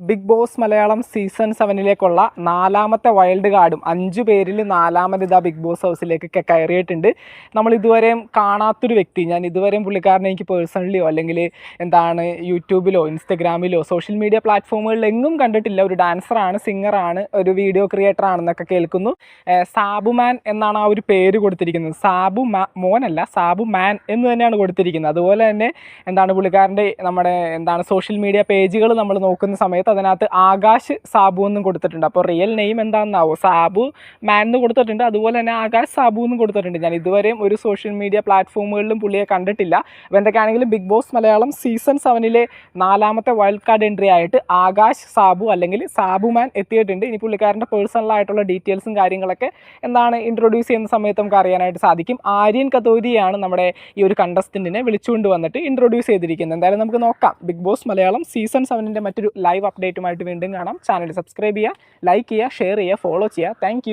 Big Boss Malayalam season സെവനിലേക്കുള്ള നാലാമത്തെ wild കാർഡും അഞ്ചു പേരിൽ നാലാമത് ഇതാ ബിഗ് ബോസ് ഹൗസിലേക്കൊക്കെ കയറിയിട്ടുണ്ട്. നമ്മൾ ഇതുവരെയും കാണാത്തൊരു വ്യക്തി ഞാൻ ഇതുവരെയും പുള്ളിക്കാരനെ എനിക്ക് പേഴ്സണലിയോ അല്ലെങ്കിൽ എന്താണ് യൂട്യൂബിലോ ഇൻസ്റ്റഗ്രാമിലോ സോഷ്യൽ മീഡിയ പ്ലാറ്റ്ഫോമുകളിൽ എങ്ങും കണ്ടിട്ടില്ല. ഒരു ഡാൻസറാണ് സിംഗറാണ് ഒരു വീഡിയോ ക്രിയേറ്റർ ആണെന്നൊക്കെ കേൾക്കുന്നു സാബു മാൻ എന്നാണ് ആ ഒരു പേര് കൊടുത്തിരിക്കുന്നത്. സാബു മോനല്ല സാബു മാൻ എന്ന് തന്നെയാണ് കൊടുത്തിരിക്കുന്നത്. അതുപോലെ തന്നെ എന്താണ് പുള്ളിക്കാരന്റെ നമ്മുടെ എന്താണ് സോഷ്യൽ മീഡിയ പേജുകൾ നമ്മൾ നോക്കുന്ന സമയത്ത് അതിനകത്ത് ആകാശ് സാബു എന്നും കൊടുത്തിട്ടുണ്ട്. അപ്പോൾ റിയൽ നെയിം എന്താണെന്നാവോ സാബു മാൻ എന്ന് കൊടുത്തിട്ടുണ്ട്. അതുപോലെ തന്നെ ആകാശ് സാബു എന്നും കൊടുത്തിട്ടുണ്ട്. ഞാൻ ഇതുവരെയും ഒരു സോഷ്യൽ മീഡിയ പ്ലാറ്റ്ഫോമുകളിലും പുള്ളിയെ കണ്ടിട്ടില്ല. അപ്പോൾ എന്തൊക്കെയാണെങ്കിലും ബിഗ് ബോസ് മലയാളം സീസൺ സെവനിലെ നാലാമത്തെ വൈൽഡ് കാർഡ് എൻട്രി ആയിട്ട് ആകാശ് സാബു അല്ലെങ്കിൽ സാബു മാൻ എത്തിയിട്ടുണ്ട്. ഇനി പുള്ളിക്കാരന്റെ പേഴ്സണലായിട്ടുള്ള ഡീറ്റെയിൽസും കാര്യങ്ങളൊക്കെ എന്താണ് ഇൻട്രൊഡ്യൂസ് ചെയ്യുന്ന സമയത്ത് നമുക്ക് അറിയാനായിട്ട് സാധിക്കും. ആര്യൻ കതോരിയാണ് നമ്മുടെ ഈ ഒരു കണ്ടസ്റ്റന്റിനെ വിളിച്ചുകൊണ്ട് വന്നിട്ട് ഇൻട്രൊഡ്യൂസ് ചെയ്തിരിക്കുന്നത്. എന്തായാലും നമുക്ക് നോക്കാം. ബിഗ് ബോസ് മലയാളം സീസൺ സെവനിന്റെ മറ്റൊരു ലൈവ് അപ്ഡേറ്റുമായിട്ട് വീണ്ടും കാണാം. ചാനൽ സബ്സ്ക്രൈബ് ചെയ്യുക ലൈക്ക് ചെയ്യുക ഷെയർ ചെയ്യുക ഫോളോ ചെയ്യുക. താങ്ക്